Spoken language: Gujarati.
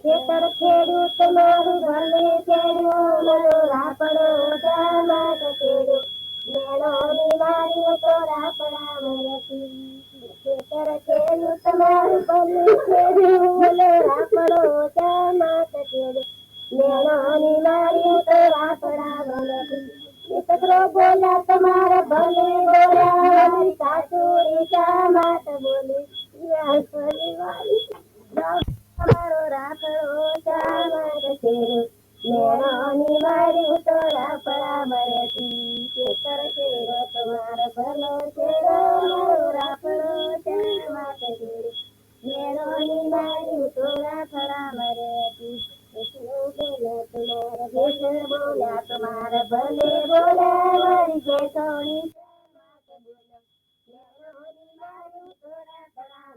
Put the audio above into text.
ખેતર ખેડૂત મારું ભલે ખેડ્યું મારો રાપડો જામા ખેડ્યો મેળો મારી તો રાપડા મરતી ખેતર ખેડૂત મારું ભલે ખેડ્યું મારો રાપડો જામા ખેડ્યો મેળો મારી તો રાપડા મરતી છોકરો બોલા, તમારા ભલે બોલા સાસુ શા માત બોલી. તમારો રાખડો શા માત છેડો મેળાની